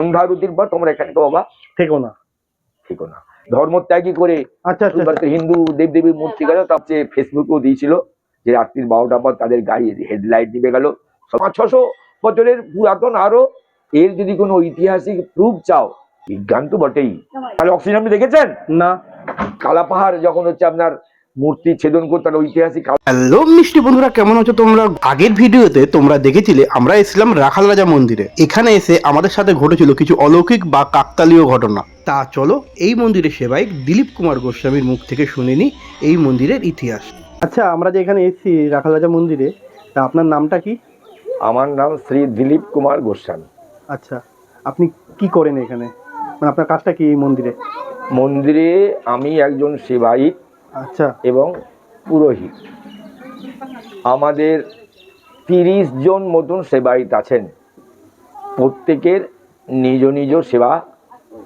সন্ধ্যা আরতির পর তোমরা এখানে বাবা। থেকো না। ঠিক না। ধর্মত্যাগী করে আচ্ছা আচ্ছা হিন্দু দেবদেবীর মূর্তি গেল তার চেয়ে ফেসবুকেও দিয়েছিল যে রাত্রির বারোটার পর তাদের গাড়ির হেডলাইট নিভে গেল। পাঁচ ছশো বছরের পুরাতন আরও। এর যদি কোনো ঐতিহাসিক প্রুফ চাও বিজ্ঞান তো বটেই। তাহলে অক্সিজেন আপনি দেখেছেন? না। কালা পাহাড় যখন হচ্ছে আপনার মূর্তি ছেদন করতে তার ঐতিহাসিক হ্যালো মিষ্টি বন্ধুরা কেমন আছো তোমরা? আগের ভিডিওতে তোমরা দেখেছিলে আমরা এসেছিলাম রাখাল রাজা মন্দিরে। এখানে এসে আমাদের সাথে ঘটেছিল কিছু অলৌকিক বা কাকতালীয় ঘটনা। তা চলো এই মন্দিরের সেবায়িক দিলীপ কুমার গোস্বামীর মুখ থেকে শুনে নি এই মন্দিরের ইতিহাস। আচ্ছা আমরা যে এখানে এসেছি রাখাল রাজা মন্দিরে তা আপনার নামটা কি? আমার নাম শ্রী দিলীপ কুমার গোস্বামী। আচ্ছা আপনি কি করেন এখানে? মানে আপনার কাজটা কি এই মন্দিরে? মন্দিরে আমি একজন সেবায়িত আচ্ছা। এবং পুরোহিত। আমাদের তিরিশ জন মতন সেবায়িত আছেন। প্রত্যেকের নিজ নিজ সেবা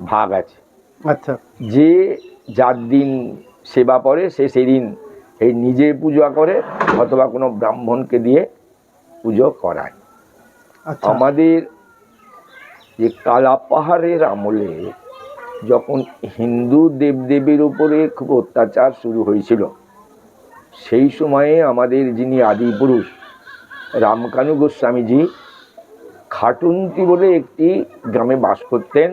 ভাগ আছে। আচ্ছা। যে যার দিন সেবা পড়ে সে সেদিন এই নিজে পূজা করে অথবা কোনো ব্রাহ্মণকে দিয়ে পুজো করায়। আচ্ছা। আমাদের যে কালাপাহাড়ের আমলে যখন হিন্দু দেবদেবীর উপরে খুব অত্যাচার শুরু হয়েছিল সেই সময়ে আমাদের যিনি আদি পুরুষ রামকানু গোস্বামীজি খাটুন্তি বলে একটি গ্রামে বাস করতেন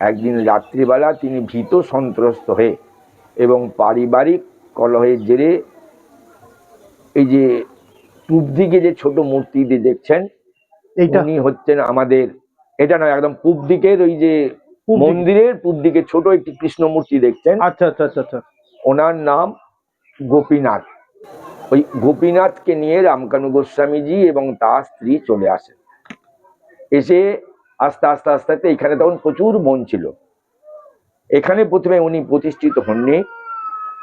একদিন রাত্রিবেলা তিনি ভীত সন্ত্রস্ত হয়ে এবং পারিবারিক কলহের জেরে এই যে পূব দিকে যে ছোট মূর্তিটি দেখছেন এইটা উনি হচ্ছেন আমাদের এটা নয় একদম পূব দিকের ওই যে। মন্দিরের পূব দিকে ছোট একটি কৃষ্ণ মূর্তি দেখছেন। আচ্ছা আচ্ছা আচ্ছা আচ্ছা। ওনার নাম গোপীনাথ। ওই গোপীনাথকে নিয়ে রামকানু গোস্বামীজি এবং তার স্ত্রী চলে আসেন। এসে আস্তে আস্তে আস্তে আস্তে এখানে তখন প্রচুর বন ছিল। এখানে প্রথমে উনি প্রতিষ্ঠিত হননি।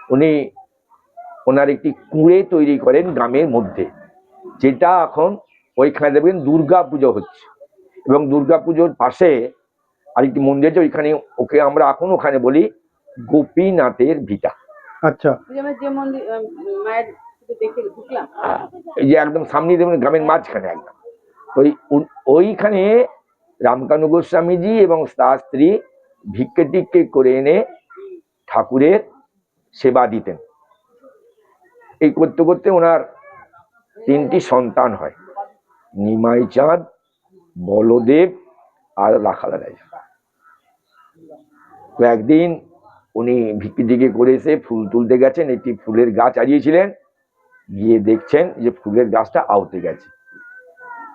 উনি ওনার একটি কুঁড়ে তৈরি করেন গ্রামের মধ্যে যেটা এখন ওইখানে দেখবেন দুর্গা পুজো হচ্ছে। এবং দুর্গা পুজোর পাশে আরেকটি মন্দির আছে ওইখানে ওকে আমরা এখন ওখানে বলি গোপীনাথের ভিটা। আচ্ছা। এই যে একদম সামনে দেখবেন গ্রামের মাঝখানে একদম। ওই ওইখানে রামকানু গোস্বামীজি এবং তার স্ত্রী ভিক্ষে টিক্ষে করে এনে ঠাকুরের সেবা দিতেন। এই করতে করতে ওনার তিনটি সন্তান হয়। নিমাই চাঁদ বলদেব আর রাখালা রাজা তো একদিন উনি ভিক্ষে টিকে করে এসে ফুল তুলতে গেছেন, একটি ফুলের গাছ হারিয়েছিলেন গিয়ে দেখছেন যে ফুলের গাছটা আউতে গেছে।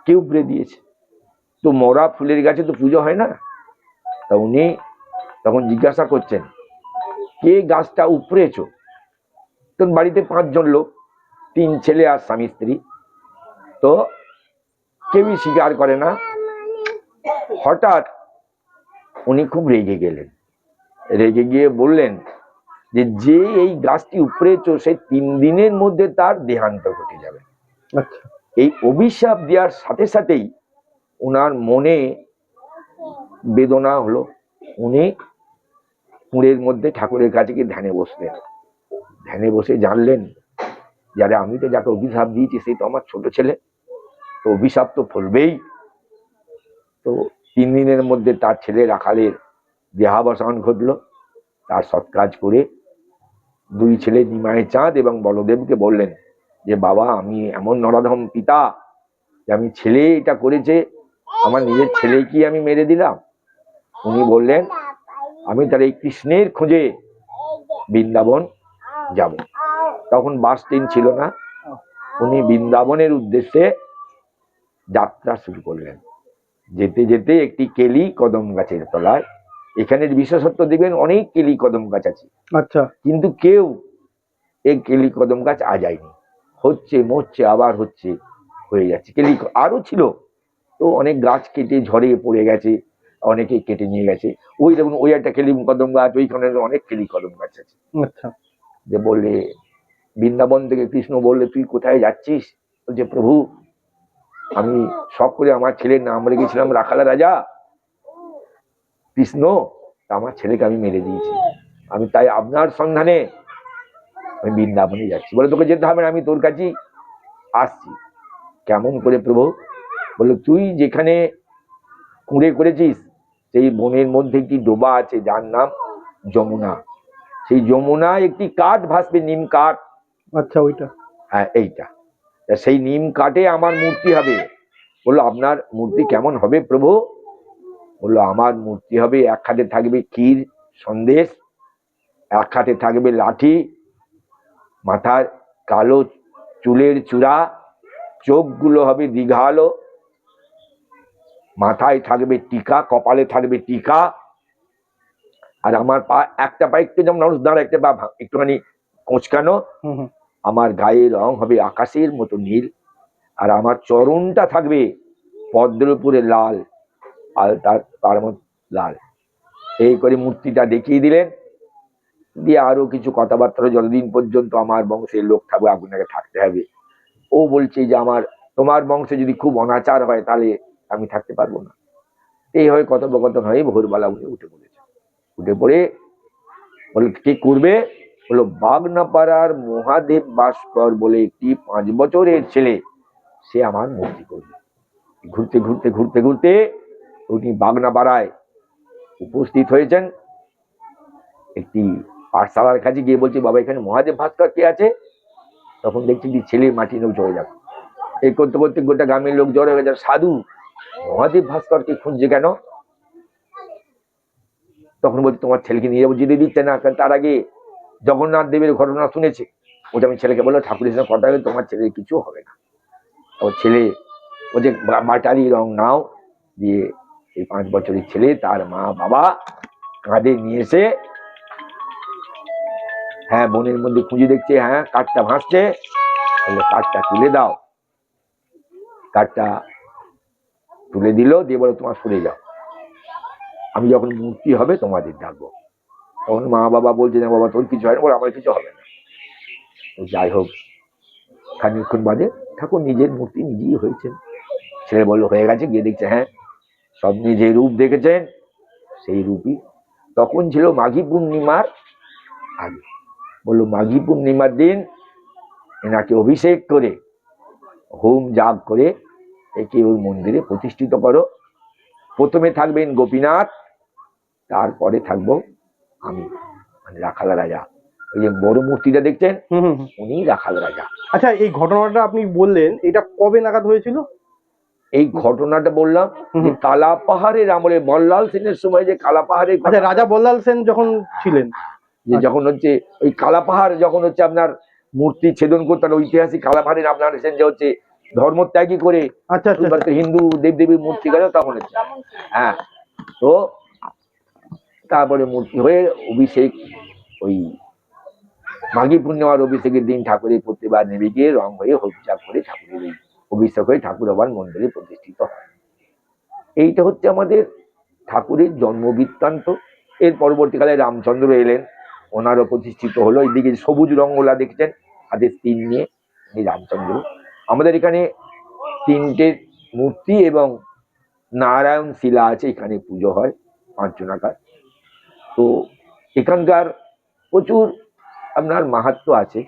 কেউ উপড়ে দিয়েছে। তো মরা ফুলের গাছে তো পুজো হয় না? তা উনি তখন জিজ্ঞাসা করছেন, কে গাছটা উপড়েছ? তখন বাড়িতে পাঁচজন লোক, তিন ছেলে আর স্বামী স্ত্রী। তো কেউই স্বীকার করে না। হঠাৎ উনি খুব রেগে গেলেন। রেগে গিয়ে বললেন যে যে এই গাছটি উপড়েছ সেই তিন দিনের মধ্যে তার দেহান্ত ঘটে যাবে। আচ্ছা। এই অভিশাপ দেওয়ার সাথে সাথেই ওনার মনে বেদনা হলো। উনি কুঁড়ের মধ্যে ঠাকুরের কাছে গিয়ে ধ্যানে বসলেন। ধ্যানে বসে জানলেন যারা আমি তো যাকে অভিশাপ দিয়েছি সেই তো আমার ছোট ছেলে। তো অভিশাপ তো ফলবেই। তো তিন দিনের মধ্যে তার ছেলে রাখালের দেহাবসান ঘটলো। তার সৎ কাজ করে দুই ছেলে নিমায় চাঁদ এবং বলদেবকে বললেন যে, বাবা, আমি এমন নরাধম পিতা যে, আমি ছেলে এটা করেছে, আমার নিজের ছেলে কি আমি মেরে দিলাম। উনি বললেন, আমি তার এই কৃষ্ণের খোঁজে বৃন্দাবন যাব। তখন বাস ট্রেন ছিল না। উনি বৃন্দাবনের উদ্দেশ্যে যাত্রা শুরু করলেন। যেতে যেতে একটি কেলি কদম গাছের তলায় এখানের বিশেষত্ব দেখবেন অনেক কেলি কদম গাছ আছে। আচ্ছা। কিন্তু কেউ এই কেলি কদম গাছ আ যায়নি হচ্ছে মরছে আবার হচ্ছে হয়ে যাচ্ছে। কেলি আরও ছিল। তো অনেক গাছ কেটে ঝরে পড়ে গেছে অনেকে কেটে নিয়ে গেছে। ওই দেখুন ওই একটা কেলি কদম গাছ ওইখানে অনেক কেলি কদম গাছ আছে। আচ্ছা। যে বললে বৃন্দাবন থেকে কৃষ্ণ বললে তুই কোথায় যাচ্ছিস? বলছে প্রভু আমি সব করে আমার ছেলের নাম রেখেছিলাম রাখালা রাজা। কৃষ্ণ তা আমার ছেলেকে আমি মেরে দিয়েছি। আমি তাই আপনার সন্ধানে আমি বৃন্দাবনে যাচ্ছি। বলে তোকে যেতে হবে না আমি তোর কাছেই আসছি। কেমন করে প্রভু? বলল তুই যেখানে কুঁড়ে করেছিস সেই বনের মধ্যে একটি ডোবা আছে যার নাম যমুনা। সেই যমুনা একটি কাঠ ভাসবে নিম কাঠ। আচ্ছা ওইটা। হ্যাঁ এইটা। সেই নিম কাঠে আমার মূর্তি হবে। বলল আপনার মূর্তি কেমন হবে প্রভু? বলল আমার মূর্তি হবে এক হাতে থাকবে ক্ষীর সন্দেশ এক হাতে থাকবে লাঠি মাথার কালো চুলের চূড়া চোখগুলো হবে দীঘালো মাথায় থাকবে টিকা কপালে থাকবে টিকা আর আমার পা একটা পা একটু যেমন মানুষ দাঁড়া একটা পা একটুখানি কোঁচকানো আমার গায়ের রং হবে আকাশের মতো নীল আর আমার চরণটা থাকবে পদ্মের উপরে লাল। আর তার লাল। এই করে মূর্তিটা দেখিয়ে দিলেন। দিয়ে আরও কিছু কথাবার্তা যতদিন পর্যন্ত আমার বংশের লোক থাকবে, আপনাকে থাকতে হবে। ও বলছে যে, আমার, তোমার বংশে যদি খুব অনাচার হয়, তাহলে আমি থাকতে পারব না। এই হয়ে কথোপকথন হয়ে ভোরবেলা উঠে উঠে পড়েছে। উঠে পড়ে বলে, কি করবে? হলো বাগনাপাড়ার মহাদেব ভাস্কর বলে একটি পাঁচ বছরের ছেলে, সে আমার মূর্তি করবে। ঘুরতে ঘুরতে ঘুরতে ঘুরতে উনি বাগনাপাড়ায় উপস্থিত হয়েছেন। একটি পাঠশালার কাছে গিয়ে বলছি, বাবা, এখানে মহাদেব ভাস্কর কে আছে? তখন দেখছি যে ছেলে মাটি লোক জড়ে যাবে। এই করতে করতে গোটা গ্রামের লোক জড়ে হয়ে যায় সাধু, মহাদেব ভাস্করকে খুঁজছে কেন? তখন বলছে, তোমার ছেলেকে নিয়ে যাব, যেতে দিচ্ছে না। কারণ তার আগে জগন্নাথ দেবের ঘটনা শুনেছে। ওটা আমি ছেলেকে বলল ঠাকুরের সঙ্গে কথা তোমার ছেলের কিছু হবে না। ও ছেলে ও যে বাটারি রং নাও। দিয়ে এই পাঁচ বছরের ছেলে তার মা বাবা কাঁধে নিয়ে এসে হ্যাঁ বনের মধ্যে খুঁজে দেখছে হ্যাঁ কাঠটা ভাসছে। কাঠটা তুলে দাও। কাঠটা তুলে দিল, দিয়ে বলো, তোমার সরে যাও। আমি যখন মূর্তি হবে, তোমাদের ডাকবো। তখন মা বাবা বলছে, না বাবা, তোর কিছু হয় না আমার কিছু হবে না। তো যাই হোক, খানিকক্ষণ বাদে, ঠাকুর নিজের মূর্তি নিজেই হয়েছেন। ছেলে বলল, হয়ে গেছে? গিয়ে দেখছে হ্যাঁ স্বপ্নে যে রূপ দেখেছেন সেই রূপই। তখন ছিল মাঘী পূর্ণিমার আগে। বলল মাঘী পূর্ণিমার দিন এনাকে অভিষেক করে হোম যাগ করে একে ওই মন্দিরে প্রতিষ্ঠিত করো। প্রথমে থাকবেন গোপীনাথ তারপরে থাকব আমি মানে রাখাল রাজা। ওই যে বড় মূর্তিটা দেখছেন। উনি রাখাল রাজা। আচ্ছা এই ঘটনাটা আপনি বললেন এটা কবে নাগাদ হয়েছিল? এই ঘটনাটা বললাম কালা পাহাড়ের আমলে বল্লাল সেনের সময় যে কালা পাহাড়ের আচ্ছা রাজা বল্লাল সেন যখন ছিলেন। যে যখন হচ্ছে ওই কালা পাহাড় যখন হচ্ছে আপনার মূর্তি ছেদন করতেন ঐতিহাসিক কালা পাহাড়ের আপনার হচ্ছেন যে হচ্ছে ধর্মত্যাগী করে আচ্ছা আচ্ছা হিন্দু দেবদেবীর মূর্তি গেল তখন হচ্ছে। হ্যাঁ তো তারপরে মূর্তি হয়ে অভিষেক ওই মাঘী পূর্ণিমার অভিষেকের দিন ঠাকুরের প্রতিবার নেমে গিয়ে রং হয়ে হলুদ করে ঠাকুরের এই অভিষেক হয়ে ঠাকুর আবার মন্দিরে প্রতিষ্ঠিত হয়। এইটা হচ্ছে আমাদের ঠাকুরের জন্ম বৃত্তান্ত এর পরবর্তীকালে রামচন্দ্র এলেন, ওনারও প্রতিষ্ঠিত হলো। এইদিকে সবুজ রঙ্গলা দেখছেন, হাতে তিন নিয়ে এই রামচন্দ্র। আমাদের এখানে তিনটে মূর্তি এবং নারায়ণ শিলা আছে, এখানে পুজো হয় পাঁচজনাকার। তো এখানকার প্রচুর আপনার মাহাত্ম আছে।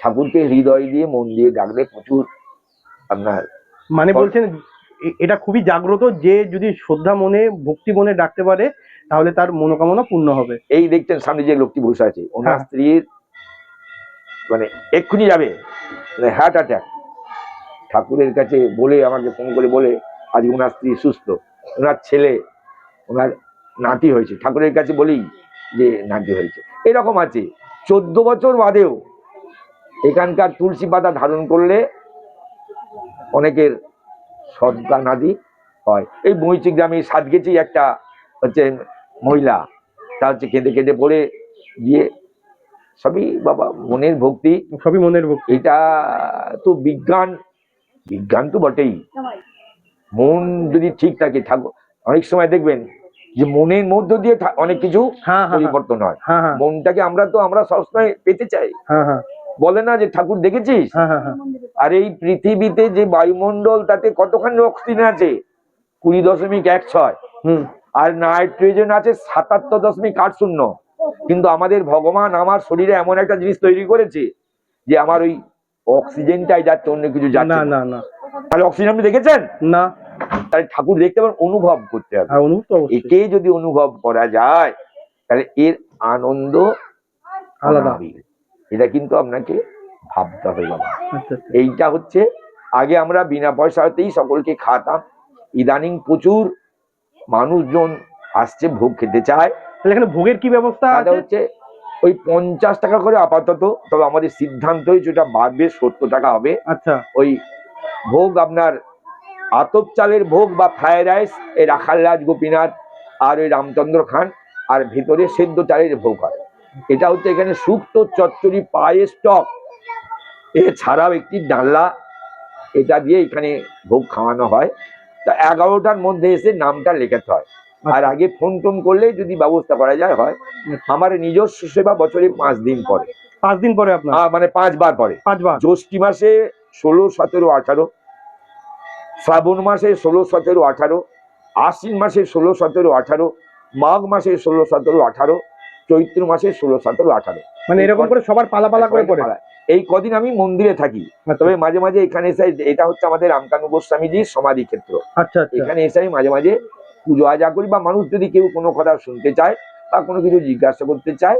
ঠাকুরকে হৃদয় দিয়ে মন দিয়ে ডাকলে প্রচুর আপনার মানে বলছেন এটা খুবই জাগ্রত যে যদি শ্রদ্ধা মনে ভক্তি মনে ডাকতে পারে তাহলে তার মনোকামনা পূর্ণ হবে। এই দেখছেন সামনে যে লোকটি বসে আছে ওনার হ্যাঁ। স্ত্রীর মানে এক্ষুনি যাবে মানে হার্ট অ্যাটাক ঠাকুরের কাছে বলে আমাকে ফোন করে বলে আজ ওনার স্ত্রী সুস্থ ওনার ছেলে ওনার নাতি হয়েছে। ঠাকুরের কাছে বলেই যে নাতি হয়েছে। এরকম আছে। চোদ্দ বছর বাদেও এখানকার তুলসী পাতা ধারণ করলে অনেকের সদ্গা নাদি হয়। এই বইচি গ্রামে সাতগেছি একটা হচ্ছে মহিলা তা হচ্ছে কেঁদে কেঁদে পড়ে গিয়ে সবই বাবা মনের ভক্তি। সবই মনের ভক্তি। এটা তো বিজ্ঞান বিজ্ঞান তো বটেই। মন যদি ঠিক থাকে ঠাকুর অনেক সময় দেখবেন যে মনের মধ্য দিয়ে অনেক কিছু হ্যাঁ হ্যাঁ হ্যাঁ, পরিবর্তন হয়। মনটাকে আমরা তো আমরা সবসময় পেতে চাই। বলে না যে ঠাকুর দেখেছিস? হ্যাঁ হ্যাঁ হ্যাঁ। আর এই পৃথিবীতে যে বায়ুমণ্ডল তাতে কতখানি অক্সিজেন আছে? কুড়ি দশমিক এক ছয়। হুম। আর নাইট্রোজেন আছে সাতাত্তর দশমিক আট শূন্য। কিন্তু আমাদের ভগবান আমার শরীরে এমন একটা জিনিস তৈরি করেছে যে আমার ওই অক্সিজেনটাই যাচ্ছে অন্য কিছু যাচ্ছে না না। না তাহলে অক্সিজেন আপনি দেখেছেন? না। তাহলে ঠাকুর দেখতে পাবেন অনুভব করতে হবে। একে যদি অনুভব করা যায় তাহলে এর আনন্দ আলাদা। এটা কিন্তু আপনাকে ভাবতে হবে বাবা। আচ্ছা আচ্ছা। এইটা হচ্ছে আগে আমরা বিনা পয়সাতেই সকলকে খাওয়াতাম। ইদানিং প্রচুর মানুষজন আসছে ভোগ খেতে চায়। তাহলে এখানে ভোগের কি ব্যবস্থা হচ্ছে ওই পঞ্চাশ টাকা করে আপাতত তবে আমাদের সিদ্ধান্ত হয়েছে ওটা বাড়বে সত্তর টাকা হবে। আচ্ছা। ওই ভোগ আপনার আতপ চালের ভোগ বা ফ্রায়েড রাইস এই রাখালরাজ গোপীনাথ আর ওই রামচন্দ্র খান আর ভেতরে সেদ্ধ চালের ভোগ হয়। এটা হচ্ছে এখানে শুক্তো চচ্চড়ি পায়েস টক এছাড়াও একটি ডাল্লা এটা দিয়ে এখানে ভোগ খাওয়ানো হয়। তা এগারোটার মধ্যে এসে নামটা লেখাতে হয়। আর আগে ফোন টোন করলে যদি ব্যবস্থা করা যায় হয়। আমার নিজস্ব সেবা বছরে পাঁচ দিন পরে। পাঁচ দিন পরে আপনার? মানে পাঁচবার পরে। পাঁচবার? জ্যৈষ্ঠী মাসে ষোলো সতেরো আঠারো। শ্রাবণ মাসে ষোলো সতেরো আঠারো। আশ্বিন মাসে ষোলো সতেরো আঠারো। মাঘ মাসে ষোলো সতেরো আঠারো। চৈত্র মাসে ষোলো সতেরো আঠারো। মানে এরকম করে সবার পালা পালা করে পড়ে? এই কদিন আমি মন্দিরে থাকি। তবে মাঝে মাঝে এখানে এসে এটা হচ্ছে আমাদের রামকানু গোস্বামীজির সমাধি ক্ষেত্র। আচ্ছা আচ্ছা। এখানে এসে আমি মাঝে মাঝে পুজো আজা করি বা মানুষ যদি কেউ কোনো কথা শুনতে চায় বা কোনো কিছু জিজ্ঞাসা করতে চায়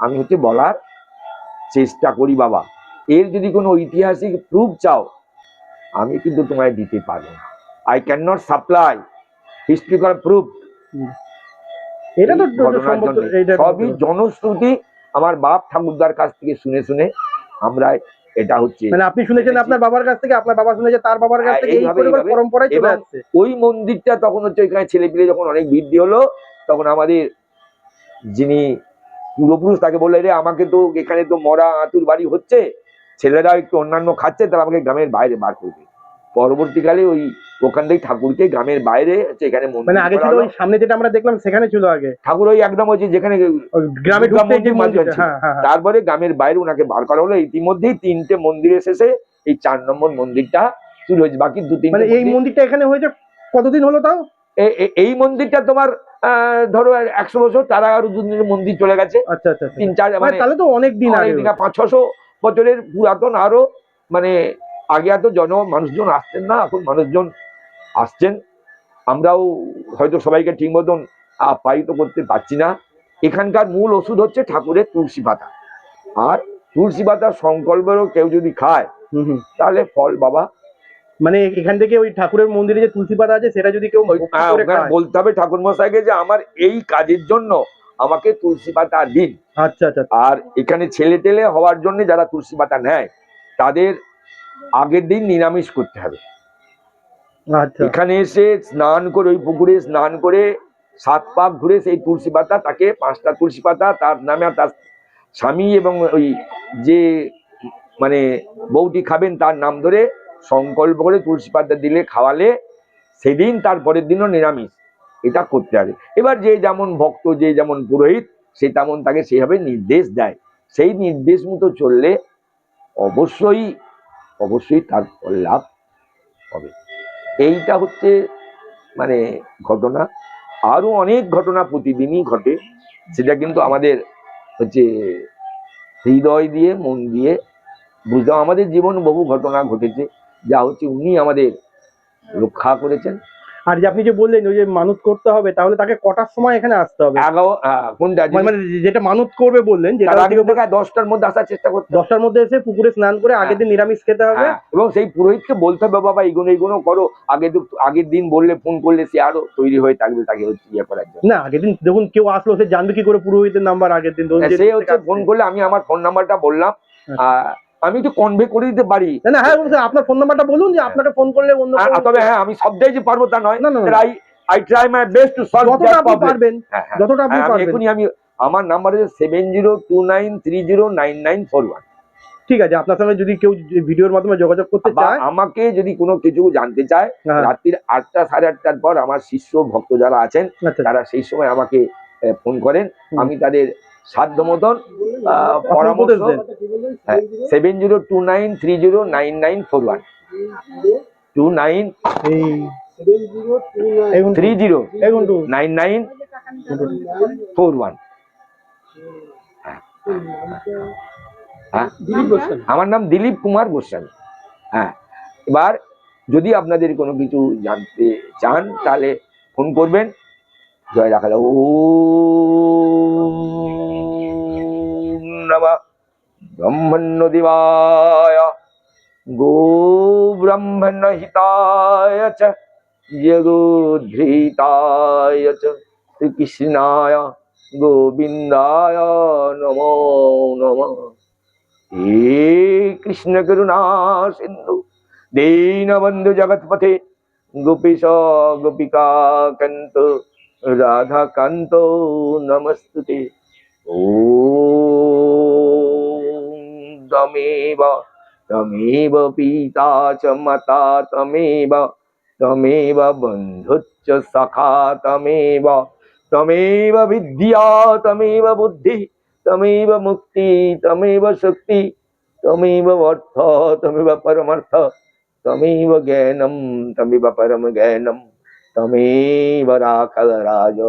আমি হচ্ছে বলার চেষ্টা করি বাবা। এর যদি কোনো ঐতিহাসিক প্রুফ চাও আমি কিন্তু তোমায় দিতে পারব না। I can not supply historical proof এটা তো সবই জনশ্রুতি। আমার বাপ ঠাকুরদার কাছ থেকে শুনে শুনে আমরা এটা হচ্ছে মানে আপনি শুনেছেন আপনার বাবার কাছ থেকে আপনার বাবা শুনেছে তার বাবার কাছ থেকে এই। পরম্পরায় চলে আসছে। ওই মন্দিরটা তখন হচ্ছে এখানে ছেলে পিলে যখন অনেক বৃদ্ধি হলো তখন আমাদের যিনি পূর্বপুরুষ তাকে বললে রে আমাকে তো এখানে তো মরা আতুর বাড়ি হচ্ছে ছেলেরা একটু অন্যান্য খাচ্ছে তারা আমাকে গ্রামের বাইরে বার করবে। পরবর্তীকালে ওই ওখান থেকে ঠাকুরকে গ্রামের বাইরে এখানে মানে আগে ছিল ওই সামনে যেটা আমরা দেখলাম সেখানে ছিল আগে। ঠাকুর ওই একদম হচ্ছে যেখানে গ্রামে ঢুকতে যে মন্দির। হ্যাঁ হ্যাঁ হ্যাঁ। তারপরে গ্রামের বাইরে ওনাকে বার করা হলো। ইতিমধ্যেই তিনটে মন্দিরের শেষে এই চার নম্বর মন্দিরটা শুরু হয়েছে বাকি দু তিন মানে এই মন্দিরটা এখানে হয়েছে কতদিন হলো তাও? এই মন্দিরটা তোমার ধরো একশো বছর তার আরও দুদিনের মন্দির চলে গেছে। আচ্ছা আচ্ছা আচ্ছা। তিন চার মানে মানে তাহলে তো অনেক দিন আগে পাঁচ ছশো বছরের পুরাতন আরও মানে আগে এত জন মানুষজন আসতেন না এখন মানুষজন আসছেন। আমরাও হয়তো সবাইকে ঠিক মতন আপ্যায়িত করতে পারছি না। এখানকার মূল ওষুধ হচ্ছে ঠাকুরের তুলসী পাতা। আর তুলসী পাতা সংকল্পেরও কেউ যদি খায়। তাহলে ফল বাবা। মানে এখান থেকে ওই ঠাকুরের মন্দিরে যে তুলসী পাতা আছে সেটা যদি কেউ। বলতে হবে ঠাকুর মশাইকে যে আমার এই কাজের জন্য আমাকে তুলসী পাতা দিন। আচ্ছা আচ্ছা। আর এখানে ছেলে টেলে হওয়ার জন্য যারা তুলসী পাতা নেয় তাদের আগের দিন নিরামিষ করতে হবে। এখানে এসে স্নান করে ওই পুকুরে স্নান করে সাত পাক ঘুরে সেই তুলসী পাতা, তাকে পাঁচটা তুলসী পাতা, তার নামে তার স্বামী এবং ওই যে মানে বউটি খাবেন তার নাম ধরে সংকল্প করে তুলসী পাতা দিলে, খাওয়ালে, সেদিন তার পরের দিনও নিরামিষ। এটা করতে হবে। এবার যে যেমন ভক্ত, যে যেমন পুরোহিত, সে তেমন তাকে সেইভাবে নির্দেশ দেয়। সেই নির্দেশ মতো চললে অবশ্যই অবশ্যই তার লাভ হবে। এইটা হচ্ছে মানে ঘটনা। আরও অনেক ঘটনা প্রতিদিনই ঘটে। সেটা কিন্তু আমাদের হচ্ছে হৃদয় দিয়ে, মন দিয়ে বুঝতে আমাদের জীবন বহু ঘটনা ঘটেছে। যা হচ্ছে উনি আমাদের রক্ষা করেছেন। আর যে আপনি যে বললেন ওই যে মানত করতে হবে তাহলে তাকে কটার সময় এখানে আসতে হবে? কোনটা মানে মানে যেটা মানত করবে বললেন যেটা দশটার মধ্যে আসার চেষ্টা করতে দশটার মধ্যে এসে পুকুরে স্নান করে আগের দিন নিরামিষ খেতে হবে। হ্যাঁ, এবং সেই পুরোহিতকে বলতে হবে বাবা এইগুলো এইগুলো করো। আগে আগের দিন বললে ফোন করলে সে আরও তৈরি হয়ে থাকবে তাকে হচ্ছে ইয়ে করার জন্য। না আগের দিন দেখুন কেউ আসলো সে জানবে কি করে পুরোহিতের নাম্বার আগের দিন। সে হচ্ছে ফোন করলে আমি আমার ফোন নাম্বারটা বললাম। আচ্ছা। আহ, আমি একটু কনভে করে দিতে পারি। না হ্যাঁ আপনার ফোন নাম্বারটা বলুন যে আপনাকে ফোন করলে অন্য তবে হ্যাঁ আমি সবটাই যে পারব তা নয়। না। I I try my best to solve যতটা আপনি পারবেন হ্যাঁ হ্যাঁ। যতটা আপনি পারবেন। এখনই আমি আমার নাম্বার ফোর ওয়ান ঠিক আছে আপনার সঙ্গে যদি কেউ ভিডিওর মাধ্যমে যোগাযোগ করতে চায় আমাকে যদি কোনো কিছু জানতে চায় হ্যাঁ, রাত্রির আটটা সাড়ে আটটার পর আমার শিষ্য ভক্ত যারা আছেন আচ্ছা। তারা সেই সময় আমাকে ফোন করেন। আমি তাদের সাধ্য মতন পরামর্শ। Seven zero two nine three zero nine nine four one two nine three zero nine nine four one আমার নাম দিলীপ কুমার গোস্বামী। হ্যাঁ এবার যদি আপনাদের কোনো কিছু জানতে চান তাহলে ফোন করবেন। জয় রাখাল ও নমঃ ব্রহ্মণ্য দেবায় গো ব্রহ্মণ্য হিতায় চ জগোদ্ধৃতায় চ শ্রীকৃষ্ণায় গোবিন্দায় নমো নমঃ হে কৃষ্ণ করুণা সিন্ধু দীনবন্ধু জগৎপথে গোপীশ গোপিকা কান্ত রাধা কান্ত নমস্তুতে ও तमेव तमेव पिता च माता तमेव तमेव बन्धुश्च सखा तमेव तमेव विद्या, तमेव बुद्धि, तमेव मुक्ति, तमेव शक्ति, तमेव अर्थ, तमेव परमर्थ, तमेव ज्ञानम तमेव परम ज्ञानम तमेव राखल राज,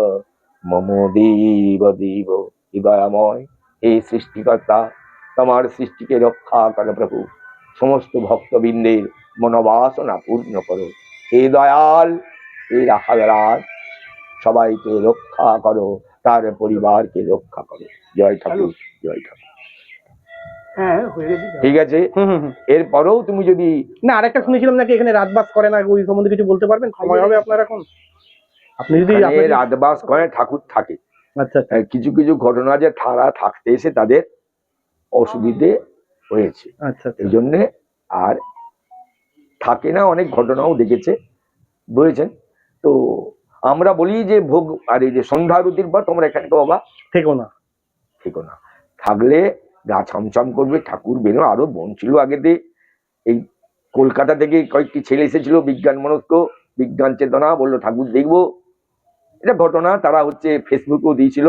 ममो देव देव हृदयमय हे सृष्टिकर्ता। তোমার সৃষ্টিকে রক্ষা কর প্রভু। সমস্ত ভক্তবৃন্দের মনোবাসনা পূর্ণ করো। হে দয়াল হে রাখাল সবাইকে রক্ষা করো তার পরিবারকে রক্ষা করো। জয় ঠাকুর জয় ঠাকুর। হ্যাঁ ঠিক আছে? হুম হুম হুম। এরপরেও তুমি যদি না আরেকটা শুনেছিলাম নাকি এখানে রাত বাস করে না ওই সম্বন্ধে কিছু বলতে পারবেন? সময় হবে আপনার এখন? আপনি যদি রাতবাস করে ঠাকুর থাকে। আচ্ছা আচ্ছা। কিছু কিছু ঘটনা যে তারা থাকতে এসে তাদের অসুবিধে হয়েছে। আচ্ছা আচ্ছা। এই জন্যে আর থাকে না অনেক ঘটনাও দেখেছে বুঝেছেন তো আমরা বলি যে ভোগ আর এই যে সন্ধ্যা আরতির পর তোমরা এখানে তো বাবা থেকো না। থেকো না। থাকলে গা ছমছম করবে ঠাকুর বেরো আরও বোন ছিল আগেতে এই কলকাতা থেকে কয়েকটি ছেলে এসেছিল বিজ্ঞান মনস্ক বিজ্ঞান চেতনা বলল ঠাকুর দেখব। এটা ঘটনা তারা হচ্ছে ফেসবুকেও দিয়েছিল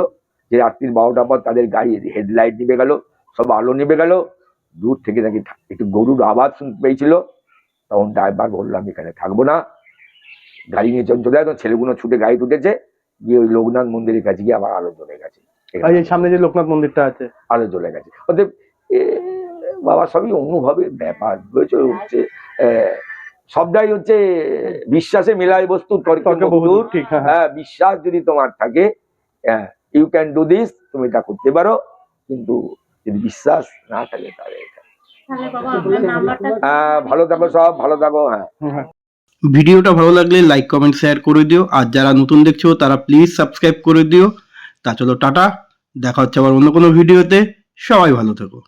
যে রাত্রির বারোটা পর তাদের গাড়ির হেডলাইট নিভে গেল। সব আলো নিভে গেল। দূর থেকে নাকি একটু গরুর আওয়াজ শুনতে পেয়েছিল। তখন ড্রাইভার বললাম এখানে থাকব না। গাড়ি নিয়ে চলে চলে তখন ছেলেগুলো ছুটে গাড়ি তুটেছে গিয়ে ওই লোকনাথ মন্দিরের কাছে গিয়ে আবার আলো জ্বলে গেছে। সামনে যে লোকনাথ মন্দিরটা আছে? আলো জ্বলে গেছে। অতএব এ, বাবা সবই অনুভবের ব্যাপার। বুঝেছ? হচ্ছে সবটাই হচ্ছে বিশ্বাসে মেলায় বস্তু হ্যাঁ হ্যাঁ। হ্যাঁ বিশ্বাস যদি তোমার থাকে ইউ ক্যান ডু দিস তুমি এটা করতে পারো। কিন্তু যদি বিশ্বাস না থাকে তাহলে এটা। তাহলে বাবা আপনার নাম্বারটা হ্যাঁ ভালো থাকো সব ভালো থাকো হ্যাঁ। হ্যাঁ ভিডিওটা ভালো লাগলে লাইক কমেন্ট শেয়ার করে দিও। আর যারা নতুন দেখছ তারা প্লিজ সাবস্ক্রাইব করে দিও। তা চলো টাটা। দেখা হচ্ছে আবার অন্য কোনো ভিডিওতে। সবাই ভালো থেকো।